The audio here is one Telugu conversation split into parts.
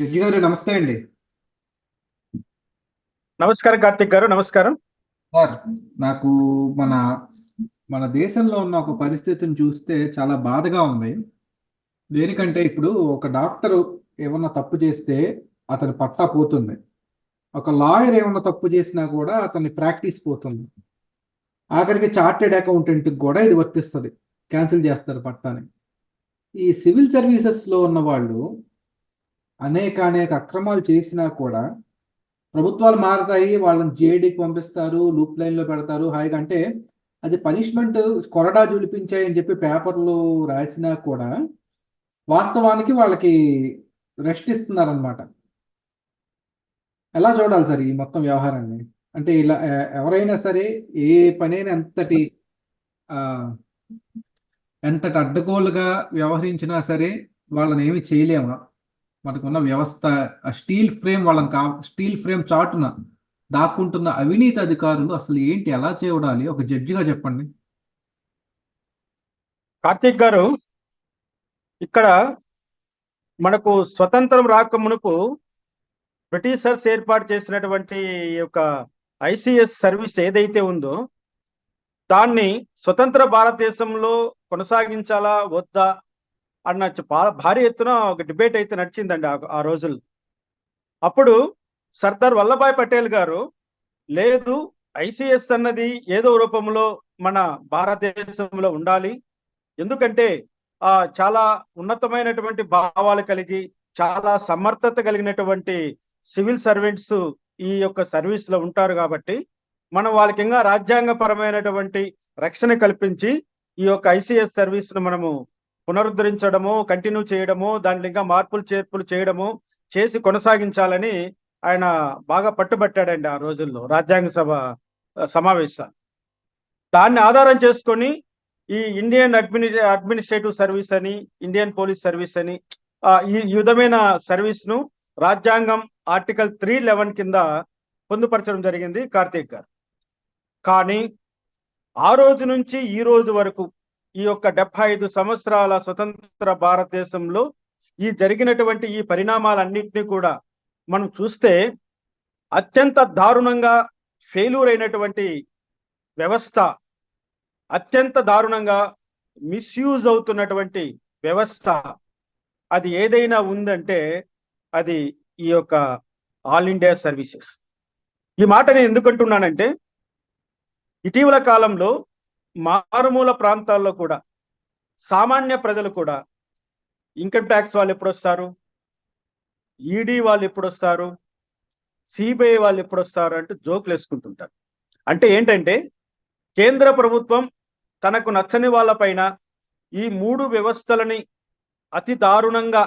జడ్జి గారు నమస్తే అండి. నమస్కారం కార్తిక్ గారు నమస్కారం. సార్ నాకు మన మన దేశంలో ఉన్న ఒక పరిస్థితిని చూస్తే చాలా బాధగా ఉంది. దేనికంటే ఇప్పుడు ఒక డాక్టర్ ఏమన్నా తప్పు చేస్తే అతని పట్టా పోతుంది. ఒక లాయర్ ఏమన్నా తప్పు చేసినా కూడా అతని ప్రాక్టీస్ పోతుంది. ఆఖరికి చార్టెడ్ అకౌంటెంట్కి కూడా ఇది వర్తిస్తుంది. క్యాన్సిల్ చేస్తారు పట్టాని. ఈ సివిల్ సర్వీసెస్లో ఉన్న వాళ్ళు అనేక అనేక అక్రమాలు చేసినా కూడా ప్రభుత్వాలు మారుతాయి వాళ్ళని జేడీకి పంపిస్తారు లూప్ లైన్లో పెడతారు. హాయిగా అంటే అది పనిష్మెంట్ కొరడా జులిపించాయని చెప్పి పేపర్లో రాసినా కూడా వాస్తవానికి వాళ్ళకి రెస్ట్ ఇస్తున్నారనమాట ఎలా చూడాలి సార్ ఈ మొత్తం వ్యవహారాన్ని? అంటే ఇలా ఎవరైనా సరే ఏ పనైనా ఎంతటి ఎంతటి అడ్డగోలుగా వ్యవహరించినా సరే వాళ్ళని ఏమి చేయలేము. మనకున్న వ్యవస్థ స్టీల్ ఫ్రేమ్ వాళ్ళని కా స్టీల్ ఫ్రేమ్ చాటున దాక్కుంటున్న అవినీతి అధికారులు అసలు ఏంటి ఎలా చూడాలి ఒక జడ్జిగా చెప్పండి. కార్తిక్ గారు ఇక్కడ మనకు స్వతంత్రం రాక మునుపు బ్రిటిషర్స్ ఏర్పాటు చేసినటువంటి యొక్క ఐసిఎస్ సర్వీస్ ఏదైతే ఉందో దాన్ని స్వతంత్ర భారతదేశంలో కొనసాగించాలా వద్దా? అన్న భారీ ఎత్తున ఒక డిబేట్ అయితే నడిచిందండి ఆ- ఆ రోజుల్లో. అప్పుడు సర్దార్ వల్లభాయ్ పటేల్ గారు లేదు ఐసిఎస్ అన్నది ఏదో రూపంలో మన భారతదేశంలో ఉండాలి. ఎందుకంటే ఆ చాలా ఉన్నతమైనటువంటి భావాలు కలిగి చాలా సమర్థత కలిగినటువంటి సివిల్ సర్వెంట్స్ ఈ యొక్క సర్వీస్లో ఉంటారు కాబట్టి మనం వాళ్ళకి ఇంకా రాజ్యాంగపరమైనటువంటి రక్షణ కల్పించి ఈ యొక్క ఐసిఎస్ సర్వీస్ను మనము పునరుద్ధరించడము కంటిన్యూ చేయడము దాంట్లో ఇంకా మార్పులు చేర్పులు చేయడము చేసి కొనసాగించాలని ఆయన బాగా పట్టుబట్టాడండి ఆ రోజుల్లో రాజ్యాంగ సభ సమావేశాలు. దాన్ని ఆధారం చేసుకొని ఈ ఇండియన్ అడ్మిని అడ్మినిస్ట్రేటివ్ సర్వీస్ అని ఇండియన్ పోలీస్ సర్వీస్ అని ఈ ఈ విధమైన సర్వీస్ను రాజ్యాంగం ఆర్టికల్ త్రీ లెవెన్ కింద పొందుపరచడం జరిగింది కార్తీక్ గారు. కానీ ఆ రోజు నుంచి ఈ రోజు వరకు ఈ యొక్క డెబ్బై ఐదు సంవత్సరాల స్వతంత్ర భారతదేశంలో ఈ జరిగినటువంటి ఈ పరిణామాలన్నింటినీ కూడా మనం చూస్తే అత్యంత దారుణంగా ఫెయిల్యూర్ అయినటువంటి వ్యవస్థ అత్యంత దారుణంగా మిస్యూజ్ అవుతున్నటువంటి వ్యవస్థ అది ఏదైనా ఉందంటే అది ఈ యొక్క ఆల్ ఇండియా సర్వీసెస్. ఈ మాట నేను ఎందుకంటున్నానంటే ఇటీవల కాలంలో మారుమూల ప్రాంతాల్లో కూడా సామాన్య ప్రజలు కూడా ఇన్కమ్ ట్యాక్స్ వాళ్ళు ఎప్పుడు వస్తారు ఈడీ వాళ్ళు ఎప్పుడు వస్తారు సిబిఐ వాళ్ళు ఎప్పుడు వస్తారు అంటూ జోకులు వేసుకుంటుంటారు. అంటే ఏంటంటే కేంద్ర ప్రభుత్వం తనకు నచ్చని వాళ్ళపైన ఈ మూడు వ్యవస్థలని అతి దారుణంగా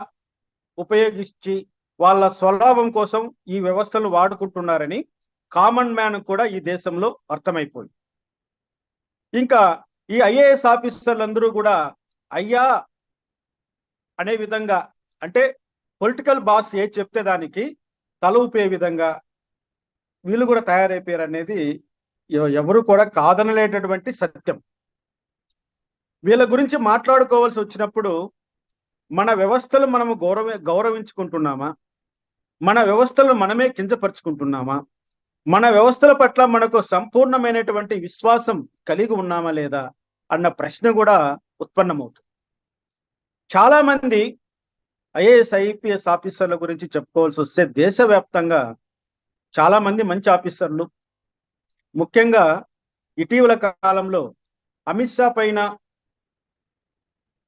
ఉపయోగించి వాళ్ళ స్వలాభం కోసం ఈ వ్యవస్థలు వాడుకుంటున్నారని కామన్ మ్యాన్ కూడా ఈ దేశంలో అర్థమైపోయింది. ఇంకా ఈ ఐఏఎస్ ఆఫీసర్లందరూ కూడా అయ్యా అనే విధంగా అంటే పొలిటికల్ బాస్ ఏ చెప్తే దానికి తల ఊపే విధంగా వీళ్ళు కూడా తయారైపోయారు అనేది ఎవరు కూడా కాదనలేటటువంటి సత్యం. వీళ్ళ గురించి మాట్లాడుకోవాల్సి వచ్చినప్పుడు మన వ్యవస్థలు మనము గౌరవ గౌరవించుకుంటున్నామా? మన వ్యవస్థలు మనమే కించపరుచుకుంటున్నామా? మన వ్యవస్థల పట్ల మనకు సంపూర్ణమైనటువంటి విశ్వాసం కలిగి ఉన్నామా లేదా అన్న ప్రశ్న కూడా ఉత్పన్నమవుతుంది. చాలా మంది ఐఏఎస్ ఐపీఎస్ ఆఫీసర్ల గురించి చెప్పుకోవాల్సి వస్తే దేశవ్యాప్తంగా చాలా మంది మంచి ఆఫీసర్లు. ముఖ్యంగా ఇటీవల కాలంలో అమిత్ షా పైన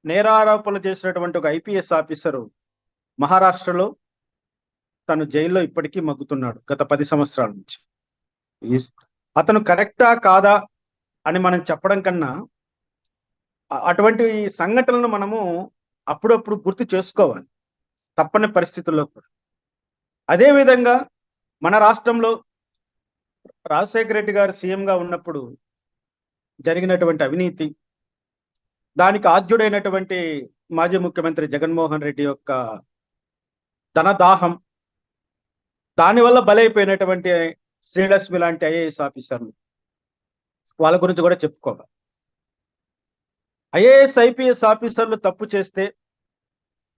నేరారోపణలు చేసినటువంటి ఒక ఐపీఎస్ ఆఫీసరు మహారాష్ట్రలో తను జైల్లో ఇప్పటికీ మగ్గుతున్నాడు గత పది సంవత్సరాల నుంచి. అతను కరెక్టా కాదా అని మనం చెప్పడం కన్నా అటువంటి సంఘటనలను మనము అప్పుడప్పుడు గుర్తు చేసుకోవాలి. తప్పని పరిస్థితుల్లో కూడా. అదే విధంగా మన రాష్ట్రంలో రాజశేఖర రెడ్డి గారు సీఎంగా ఉన్నప్పుడు జరిగినటువంటి అవినీతి దానికి ఆద్యుడైనటువంటి మాజీ ముఖ్యమంత్రి జగన్మోహన్ రెడ్డి యొక్క ధనదాహం దానివల్ల బలైపోయినటువంటి శ్రీలక్ష్మి లాంటి ఐఏఎస్ ఆఫీసర్లు. వాళ్ళ గురించి కూడా చెప్పుకోవాలి. ఐఏఎస్ ఐపీఎస్ ఆఫీసర్లు తప్పు చేస్తే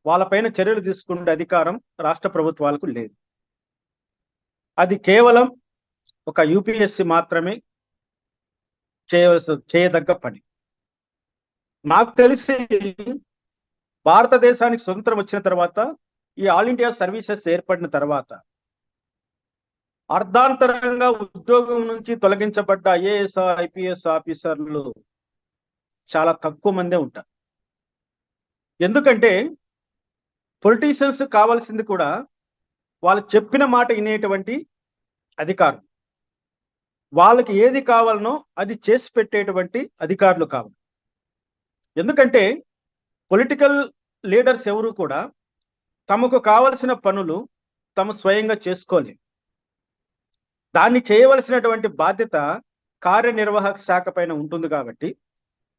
వాళ్ళపైన చర్యలు తీసుకునే అధికారం రాష్ట్ర ప్రభుత్వాలకు లేదు. అది కేవలం ఒక యూపీఎస్సి మాత్రమే చేయవలసి చేయదగ్గ పని. నాకు తెలిసి భారతదేశానికి స్వతంత్రం వచ్చిన తర్వాత ఈ ఆల్ ఇండియా సర్వీసెస్ ఏర్పడిన తర్వాత అర్ధాంతరంగా ఉద్యోగం నుంచి తొలగించబడ్డ ఐఏఎస్ ఐపీఎస్ ఆఫీసర్లు చాలా తక్కువ మందే ఉంటారు. ఎందుకంటే పొలిటీషియన్స్ కావాల్సింది కూడా వాళ్ళు చెప్పిన మాట వినేటువంటి అధికారం వాళ్ళకి ఏది కావాలనో అది చేసి పెట్టేటువంటి అధికారులు కావాలి. ఎందుకంటే పొలిటికల్ లీడర్స్ ఎవరు కూడా తమకు కావలసిన పనులు తమ స్వయంగా చేసుకోలేరు. దాన్ని చేయవలసినటువంటి బాధ్యత కార్యనిర్వాహక శాఖ పైన ఉంటుంది కాబట్టి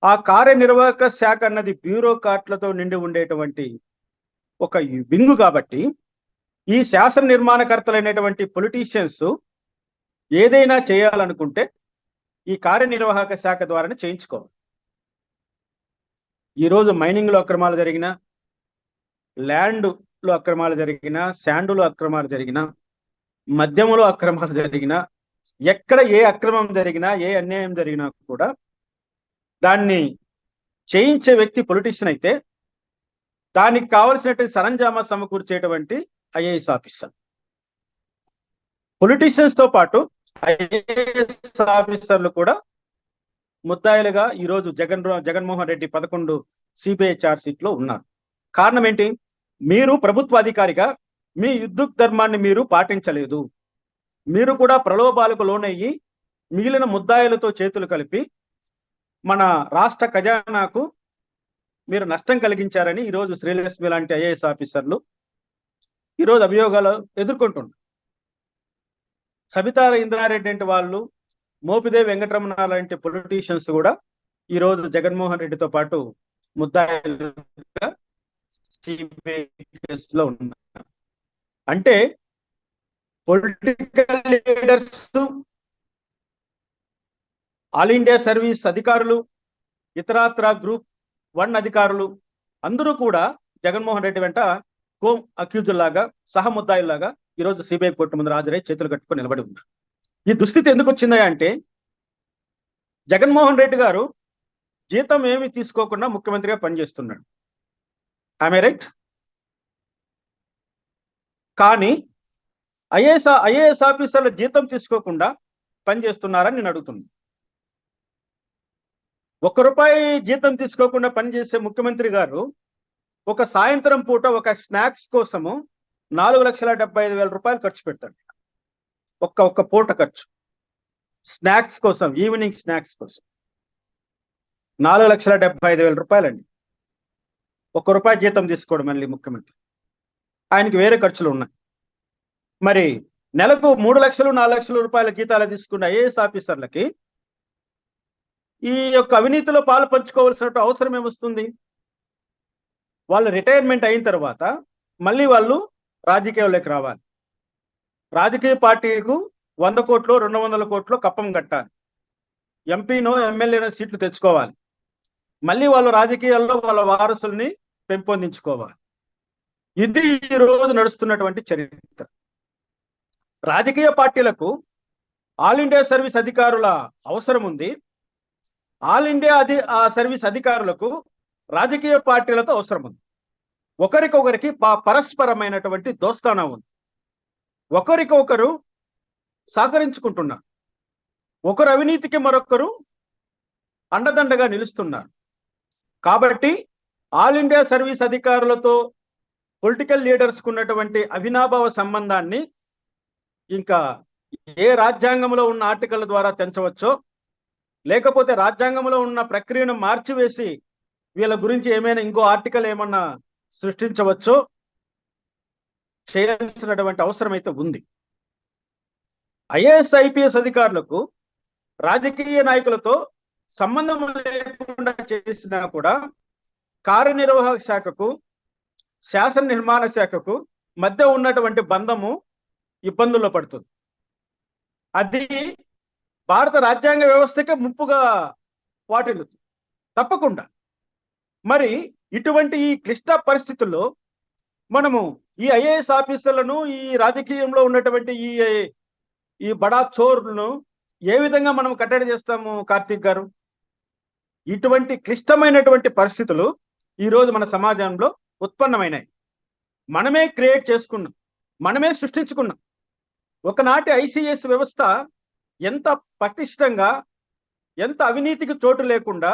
ఆ కార్యనిర్వాహక శాఖ అన్నది బ్యూరోక్రాట్లతో నిండి ఉండేటువంటి ఒక వింగు కాబట్టి ఈ శాసన నిర్మాణకర్తలైనటువంటి పొలిటీషియన్స్ ఏదైనా చేయాలనుకుంటే ఈ కార్యనిర్వాహక శాఖ ద్వారానే చేయించుకోవాలి. ఈరోజు మైనింగ్లో అక్రమాలు జరిగిన ల్యాండ్లో అక్రమాలు జరిగిన శాండులో అక్రమాలు జరిగిన మద్యములో అక్రమాలు జరిగినా ఎక్కడ ఏ అక్రమం జరిగినా ఏ అన్యాయం జరిగినా కూడా దాన్ని చేయించే వ్యక్తి పొలిటీషియన్ అయితే దానికి కావలసినటువంటి సరంజామా సమకూర్చేటువంటి ఐఏఎస్ ఆఫీసర్. పొలిటీషియన్స్తో పాటు ఐఏఎస్ ఆఫీసర్లు కూడా ముద్దాయిలుగా ఈరోజు జగన్ జగన్మోహన్ రెడ్డి పదకొండు సిబిఐ చార్జ్ షీట్లో ఉన్నారు. కారణం ఏంటి? మీరు ప్రభుత్వ అధికారిగా మీ యుద్ధ ధర్మాన్ని మీరు పాటించలేదు. మీరు కూడా ప్రలోభాలకు లోనయ్యి మిగిలిన ముద్దాయిలతో చేతులు కలిపి మన రాష్ట్ర ఖజానాకు మీరు నష్టం కలిగించారని ఈరోజు శ్రీలక్ష్మి లాంటి ఐఏఎస్ ఆఫీసర్లు ఈరోజు అభియోగాలు ఎదుర్కొంటున్నారు. సబితా ఇంద్రారెడ్డి అంటే వాళ్ళు మోపిదేవి వెంకటరమణ లాంటి పొలిటీషియన్స్ కూడా ఈరోజు జగన్మోహన్ రెడ్డితో పాటు ముద్దాయిలుగా సిబిఐ కేసులో ఉన్నారు. అంటే political leaders all India service అధికారులు ఇతరాత్ర గ్రూప్ వన్ అధికారులు అందరూ కూడా జగన్మోహన్ రెడ్డి వెంట కోమ్ అక్యూజుల్ లాగా సహముద్దాయిల్లాగా ఈరోజు సిబిఐ కోర్టు ముందు హాజరై చేతులు కట్టుకొని నిలబడి ఉన్నారు. ఈ దుస్థితి ఎందుకు వచ్చిందా అంటే జగన్మోహన్ రెడ్డి గారు జీతం ఏమి తీసుకోకుండా ముఖ్యమంత్రిగా పనిచేస్తున్నాడు. ఆమె రైట్ కానీ ఐఏఎస్ ఐఏఎస్ ఆఫీసర్ల జీతం తీసుకోకుండా పనిచేస్తున్నారని నేను అడుగుతున్నాను ఒక్క రూపాయి జీతం తీసుకోకుండా పనిచేసే ముఖ్యమంత్రి గారు ఒక సాయంత్రం పూట ఒక స్నాక్స్ కోసము నాలుగు లక్షల డెబ్బై ఐదు వేల రూపాయలు ఖర్చు పెడతాడు. ఒక్క ఒక్క పూట ఖర్చు. స్నాక్స్ కోసం ఈవినింగ్ స్నాక్స్ కోసం. నాలుగు లక్షల డెబ్బై ఐదు వేల రూపాయలండి. ఒక్క రూపాయి జీతం తీసుకోవడం మళ్ళీ ముఖ్యమంత్రి. ఆయనకి వేరే ఖర్చులు ఉన్నాయి. మరి నెలకు మూడు లక్షలు నాలుగు లక్షల రూపాయల జీతాలు తీసుకున్న ఐఏఎస్ ఆఫీసర్లకి ఈ యొక్క అవినీతిలో పాలు పంచుకోవాల్సిన అవసరం ఏమొస్తుంది? వాళ్ళు రిటైర్మెంట్ అయిన తర్వాత మళ్ళీ వాళ్ళు రాజకీయాల్లోకి రావాలి. రాజకీయ పార్టీకు వంద కోట్లు రెండు వందల కోట్లు కప్పం కట్టాలి. ఎంపీనో ఎమ్మెల్యేనో సీట్లు తెచ్చుకోవాలి. మళ్ళీ వాళ్ళు రాజకీయాల్లో వాళ్ళ వారసుల్ని పెంపొందించుకోవాలి. ఇది ఈ రోజు నడుస్తున్నటువంటి చరిత్ర. రాజకీయ పార్టీలకు ఆల్ ఇండియా సర్వీస్ అధికారుల అవసరం ఉంది. ఆల్ ఇండియా అధి ఆ సర్వీస్ అధికారులకు రాజకీయ పార్టీలతో అవసరం ఉంది. ఒకరికొకరికి పరస్పరమైనటువంటి దోస్తానా ఉంది. ఒకరికొకరు సహకరించుకుంటున్నారు. ఒకరు అవినీతికి మరొకరు అండదండగా నిలుస్తున్నారు. కాబట్టి ఆల్ ఇండియా సర్వీస్ అధికారులతో పొలిటికల్ లీడర్స్ ఉన్నటువంటి అవినాభావ సంబంధాన్ని ఇంకా ఏ రాజ్యాంగంలో ఉన్న ఆర్టికల్ ద్వారా తెంచవచ్చో లేకపోతే రాజ్యాంగంలో ఉన్న ప్రక్రియను మార్చివేసి వీళ్ళ గురించి ఏమైనా ఇంకో ఆర్టికల్ ఏమన్నా సృష్టించవచ్చో చేయాల్సినటువంటి అవసరం అయితే ఉంది. ఐఏఎస్ ఐపీఎస్ అధికారులకు రాజకీయ నాయకులతో సంబంధం లేకుండా చేసినా కూడా కార్యనిర్వాహక శాఖకు శాసన నిర్మాణ శాఖకు మధ్య ఉన్నటువంటి బంధము ఇబ్బందుల్లో పడుతుంది. అది భారత రాజ్యాంగ వ్యవస్థకే ముప్పుగా వాటిల్లుతుంది. తప్పకుండా. మరి ఇటువంటి ఈ క్లిష్ట పరిస్థితుల్లో మనము ఈ ఐఏఎస్ ఆఫీసర్లను ఈ రాజకీయంలో ఉన్నటువంటి ఈ ఈ బడా చోర్లను ఏ విధంగా మనం కట్టడి చేస్తాము కార్తీక్ గారు? ఇటువంటి క్లిష్టమైనటువంటి పరిస్థితులు ఈరోజు మన సమాజంలో ఉత్పన్నమైనాయి. మనమే క్రియేట్ చేసుకున్నాం. మనమే సృష్టించుకున్నాం. ఒకనాటి ఐసిఎస్ వ్యవస్థ ఎంత పటిష్టంగా ఎంత అవినీతికి చోటు లేకుండా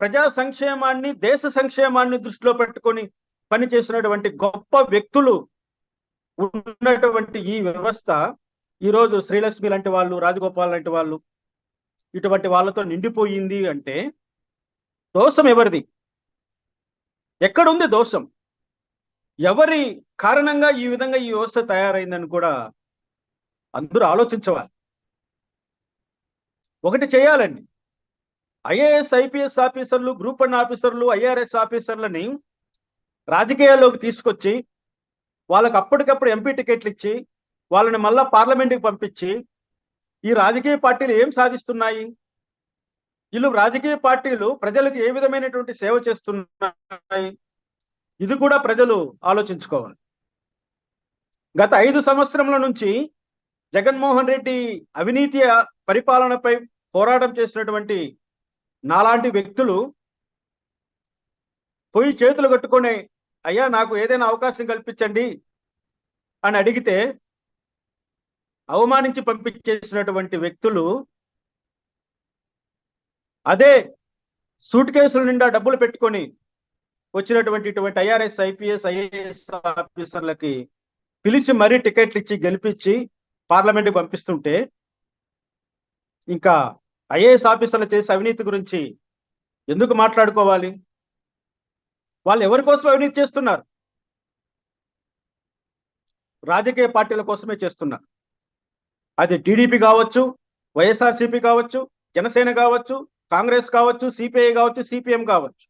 ప్రజా సంక్షేమాన్ని దేశ సంక్షేమాన్ని దృష్టిలో పెట్టుకొని పనిచేసినటువంటి గొప్ప వ్యక్తులు ఉన్నటువంటి ఈ వ్యవస్థ ఈరోజు శ్రీలక్ష్మి లాంటి వాళ్ళు రాజగోపాల్ లాంటి వాళ్ళు ఇటువంటి వాళ్ళతో నిండిపోయింది అంటే దోషం ఎవరిది? ఎక్కడుంది దోషం? ఎవరి కారణంగా ఈ విధంగా ఈ వ్యవస్థ తయారైందని కూడా అందరూ ఆలోచించవాలి. ఒకటి చేయాలండి. ఐఏఎస్ ఐపీఎస్ ఆఫీసర్లు గ్రూప్ వన్ ఆఫీసర్లు ఐఆర్ఎస్ ఆఫీసర్లని రాజకీయాల్లోకి తీసుకొచ్చి వాళ్ళకి అప్పటికప్పుడు ఎంపీ టికెట్లు ఇచ్చి వాళ్ళని మళ్ళా పార్లమెంట్కి పంపించి ఈ రాజకీయ పార్టీలు ఏం సాధిస్తున్నాయి? వీళ్ళు రాజకీయ పార్టీలు ప్రజలకు ఏ విధమైనటువంటి సేవ చేస్తున్నాయి? ఇది కూడా ప్రజలు ఆలోచించుకోవాలి. గత ఐదు సంవత్సరముల నుంచి జగన్మోహన్ రెడ్డి అవినీతి పరిపాలనపై పోరాటం చేసినటువంటి నాలాంటి వ్యక్తులు పోయి చేతులు కట్టుకొని అయ్యా నాకు ఏదైనా అవకాశం కల్పించండి అని అడిగితే అవమానించి పంపించేసినటువంటి వ్యక్తులు అదే సూట్ కేసుల నిండా డబ్బులు పెట్టుకొని వచ్చినటువంటి ఇటువంటి ఐఆర్ఎస్ ఐపీఎస్ ఐఏఎస్ ఆఫీసర్లకి పిలిచి మరీ టికెట్లు ఇచ్చి గెలిపించి పార్లమెంట్కి పంపిస్తుంటే ఇంకా ఐఏఎస్ ఆఫీసర్లు చేసే అవినీతి గురించి ఎందుకు మాట్లాడుకోవాలి? వాళ్ళు ఎవరి కోసం అవినీతి చేస్తున్నారు? రాజకీయ పార్టీల కోసమే చేస్తున్నారు. అది టీడీపీ కావచ్చు వైఎస్ఆర్సీపీ కావచ్చు జనసేన కావచ్చు కాంగ్రెస్ కావచ్చు సిపిఐ కావచ్చు సిపిఎం కావచ్చు.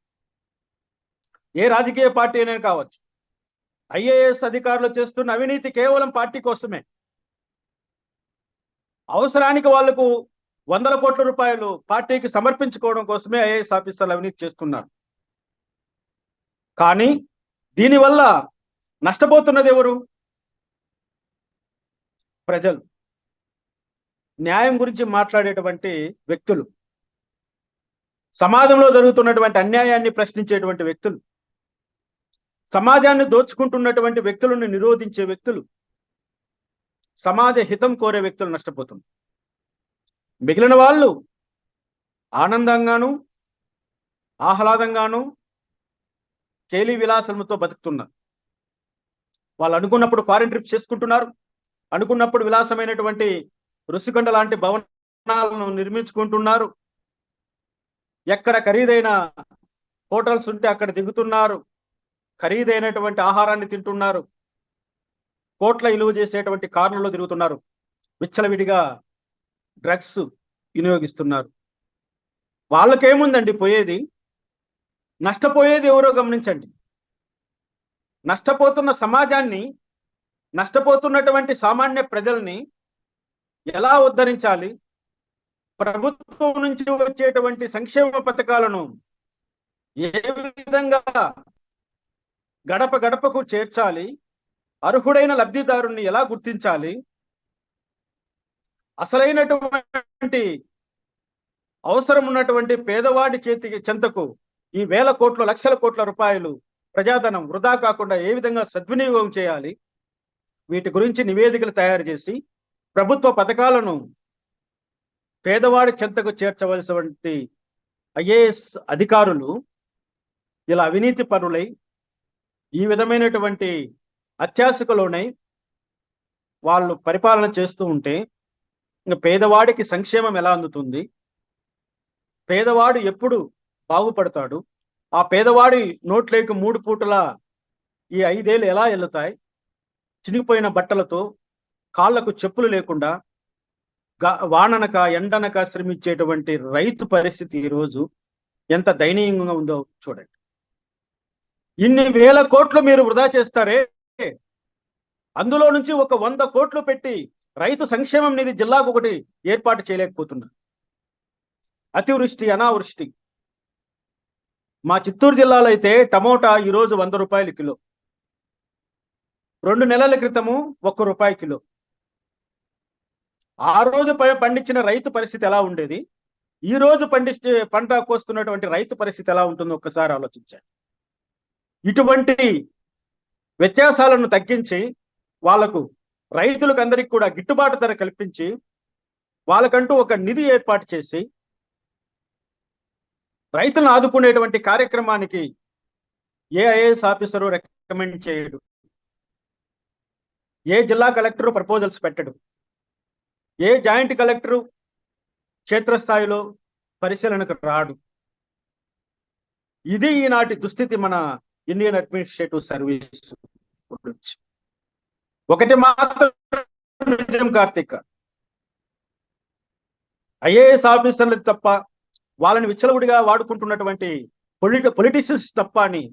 ఏ రాజకీయ పార్టీ అయినా కావచ్చు. ఐఏఎస్ అధికారులు చేస్తున్న అవినీతి కేవలం పార్టీ కోసమే. అవసరానికి వాళ్ళకు వందల కోట్ల రూపాయలు పార్టీకి సమర్పించుకోవడం కోసమే ఐఏఎస్ ఆఫీసర్లు అవినీతి చేస్తున్నారు. కానీ దీనివల్ల నష్టపోతున్నది ఎవరు? ప్రజలు. న్యాయం గురించి మాట్లాడేటువంటి వ్యక్తులు. సమాజంలో జరుగుతున్నటువంటి అన్యాయాన్ని ప్రశ్నించేటువంటి వ్యక్తులు సమాజాన్ని దోచుకుంటున్నటువంటి వ్యక్తులను నిరోధించే వ్యక్తులు సమాజ హితం కోరే వ్యక్తులు నష్టపోతుంది మిగిలిన వాళ్ళు ఆనందంగాను ఆహ్లాదంగాను కేలి విలాసముతో బతుకుతున్నారు. వాళ్ళు అనుకున్నప్పుడు ఫారిన్ ట్రిప్స్ చేసుకుంటున్నారు అనుకున్నప్పుడు విలాసమైనటువంటి ఋషికొండ లాంటి భవనాలను నిర్మించుకుంటున్నారు ఎక్కడ ఖరీదైన హోటల్స్ ఉంటే అక్కడ దిగుతున్నారు. ఖరీదైనటువంటి ఆహారాన్ని తింటున్నారు. కోట్ల విలువ చేసేటువంటి కార్లలో తిరుగుతున్నారు. విచ్చలవిడిగా డ్రగ్స్ వినియోగిస్తున్నారు. వాళ్ళకేముందండి పోయేది? నష్టపోయేది ఎవరో గమనించండి. నష్టపోతున్న సమాజాన్ని నష్టపోతున్నటువంటి సామాన్య ప్రజల్ని ఎలా ఉద్ధరించాలి? ప్రభుత్వం నుంచి వచ్చేటువంటి సంక్షేమ పథకాలను ఏ విధంగా గడప గడపకు చేర్చాలి అర్హుడైన లబ్ధిదారుణ్ణి ఎలా గుర్తించాలి అసలైనటువంటి అవసరం ఉన్నటువంటి పేదవాడి చేతికి చెంతకు ఈ వేల కోట్ల లక్షల కోట్ల రూపాయలు ప్రజాధనం వృధా కాకుండా ఏ విధంగా సద్వినియోగం చేయాలి వీటి గురించి నివేదికలు తయారు చేసి ప్రభుత్వ పథకాలను పేదవాడి చెంతకు చేర్చవలసినటువంటి ఐఏఎస్ అధికారులు ఇలా అవినీతి పరులై ఈ విధమైనటువంటి అత్యాశకులోనై వాళ్ళు పరిపాలన చేస్తూ ఉంటే ఇంకా పేదవాడికి సంక్షేమం ఎలా అందుతుంది? పేదవాడు ఎప్పుడు బాగుపడతాడు? ఆ పేదవాడి నోట్లోకి మూడు పూటల ఈ ఐదేళ్ళు ఎలా వెళ్తాయి చినిగిపోయిన బట్టలతో కాళ్ళకు చెప్పులు లేకుండా వాననక ఎండనక శ్రమించేటువంటి రైతు పరిస్థితి ఈరోజు ఎంత దయనీయంగా ఉందో చూడండి. ఇన్ని వేల కోట్లు మీరు వృధా చేస్తారే? అందులో నుంచి ఒక వంద కోట్లు పెట్టి రైతు సంక్షేమం నిధి జిల్లాకు ఒకటి ఏర్పాటు చేయలేకపోతున్నారు. అతివృష్టి అనావృష్టి. మా చిత్తూరు జిల్లాలో అయితే టమోటా ఈరోజు వంద రూపాయలు కిలో. రెండు నెలల క్రితము ఒక్క రూపాయి కిలో. ఆ రోజు ప- పండించిన రైతు పరిస్థితి ఎలా ఉండేది? ఈ రోజు పండించే పంట కోస్తున్నటువంటి రైతు పరిస్థితి ఎలా ఉంటుందో ఒక్కసారి ఆలోచించండి. ఇటువంటి వ్యత్యాసాలను తగ్గించి వాళ్ళకు రైతులకు అందరికి కూడా గిట్టుబాటు ధర కల్పించి వాళ్ళకంటూ ఒక నిధి ఏర్పాటు చేసి రైతులను ఆదుకునేటువంటి కార్యక్రమానికి ఏ ఐఏఎస్ ఆఫీసరు రికమెండ్ చేయడు. ఏ జిల్లా కలెక్టరు ప్రపోజల్స్ పెట్టడు. ఏ జాయింట్ కలెక్టరు క్షేత్రస్థాయిలో పరిశీలనకు రాడు? ఇది ఈనాటి దుస్థితి మన ఇండియన్ అడ్మినిస్ట్రేటివ్ సర్వీస్ గురించి. ఒకటి మాత్రం నిజం కార్తీక్. ఐఏఎస్ ఆఫీసర్లు తప్ప వాళ్ళని విచ్చలవుడిగా వాడుకుంటున్నటువంటి పొలిటి పొలిటిషియన్స్ తప్ప అని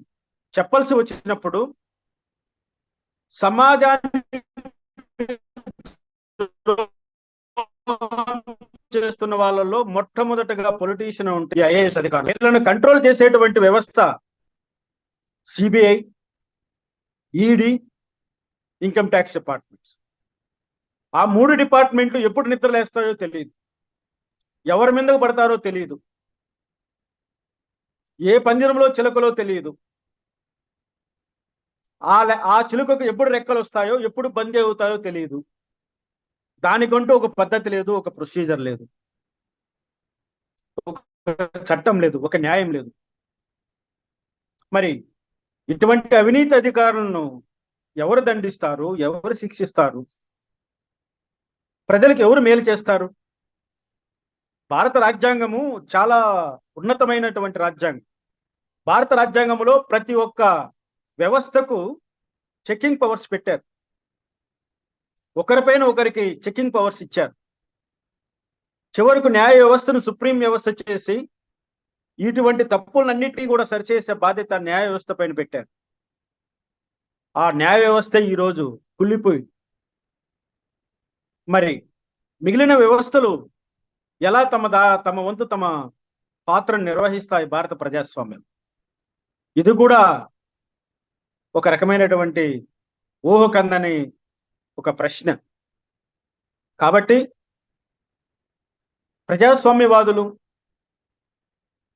చెప్పాల్సి వచ్చినప్పుడు సమాజాన్ని చేస్తున్న వాళ్ళలో మొట్టమొదటగా పొలిటీషియన్ ఉంటే ఐఏఎస్ అధికారులు. వీళ్ళను కంట్రోల్ చేసేటువంటి వ్యవస్థ CBI ED income tax departments ఆ మూడు డిపార్ట్మెంట్లు ఎప్పుడు నిద్రలేస్తాయో తెలియదు ఎవరి మీదకు పడతారో తెలియదు ఏ పంజరంలో చిలకలో తెలియదు ఆ ఆ చిలుకకు ఎప్పుడు రెక్కలు వస్తాయో ఎప్పుడు బందీ అవుతాయో తెలియదు దానికంటూ ఒక పద్ధతి లేదు ఒక ప్రొసీజర్ లేదు. ఒక చట్టం లేదు ఒక న్యాయం లేదు. మరి ఇటువంటి అవినీతి అధికారులను ఎవరు దండిస్తారు ఎవరు శిక్షిస్తారు? ప్రజలకు ఎవరు మేలు చేస్తారు? భారత రాజ్యాంగము చాలా ఉన్నతమైనటువంటి రాజ్యాంగం. భారత రాజ్యాంగంలో ప్రతి ఒక్క వ్యవస్థకు చెకింగ్ పవర్స్ పెట్టారు. ఒకరిపైన ఒకరికి చెకింగ్ పవర్స్ ఇచ్చారు. చివరకు న్యాయ వ్యవస్థను సుప్రీం వ్యవస్థ చేసి ఇటువంటి తప్పులన్నింటినీ కూడా సరిచేసే బాధ్యత న్యాయ వ్యవస్థ పైన పెట్టారు. ఆ న్యాయ వ్యవస్థ ఈరోజు కుళ్ళిపోయి మరి మిగిలిన వ్యవస్థలు ఎలా తమ దా తమ వంతు తమ పాత్రను నిర్వహిస్తాయి భారత ప్రజాస్వామ్యం? ఇది కూడా ఒక రకమైనటువంటి ఊహకందని ఒక ప్రశ్న. కాబట్టి ప్రజాస్వామ్యవాదులు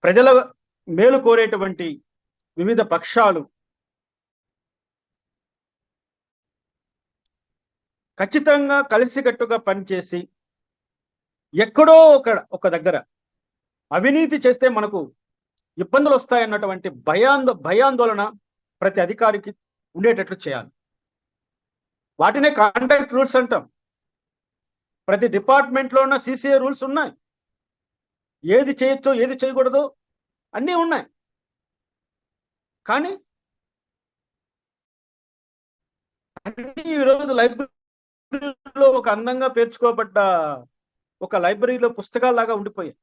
ప్రజల మేలు కోరేటువంటి వివిధ పక్షాలు ఖచ్చితంగా కలిసికట్టుగా పనిచేసి ఎక్కడో ఒక ఒక దగ్గర అవినీతి చేస్తే మనకు ఇబ్బందులు వస్తాయన్నటువంటి భయాందో భయాందోళన ప్రతి అధికారికి ఉండేటట్లు చేయాలి. వాటినే కాంటాక్ట్ రూల్స్ అంటాం. ప్రతి డిపార్ట్మెంట్లో ఉన్న సిసిఏ రూల్స్ ఉన్నాయి. ఏది చేయొచ్చో ఏది చేయకూడదు అన్నీ ఉన్నాయి. కానీ అన్నీ ఈరోజు లైబ్రరీలో ఒక అందంగా పేర్చుకోబడ్డ ఒక లైబ్రరీలో పుస్తకాల్లాగా ఉండిపోయాయి.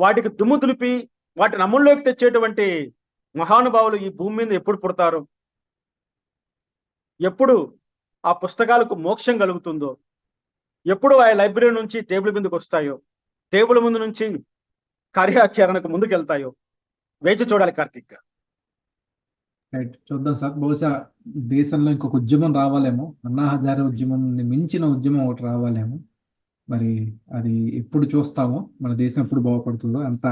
వాటికి దుమ్ము దులిపి వాటిని అమల్లోకి తెచ్చేటువంటి మహానుభావులు ఈ భూమి మీద ఎప్పుడు పుడతారు? ఎప్పుడు ఆ పుస్తకాలకు మోక్షం కలుగుతుందో? ఎప్పుడు ఆ లైబ్రరీ నుంచి టేబుల్ మీదకి వస్తాయో? టేబుల్ ముందు నుంచి కార్యాచరణకు ముందుకెళ్తాయో? వేచి చూడాలి కార్తీక్ రైట్ చూద్దాం సార్. బహుశా దేశంలో ఇంకొక ఉద్యమం రావాలేమో? అన్నా హజారే ఉద్యమం మించిన ఉద్యమం ఒకటి రావాలేమో? మరి అది ఎప్పుడు చూస్తామో? మన దేశం ఎప్పుడు బాగుపడుతుందో? అంత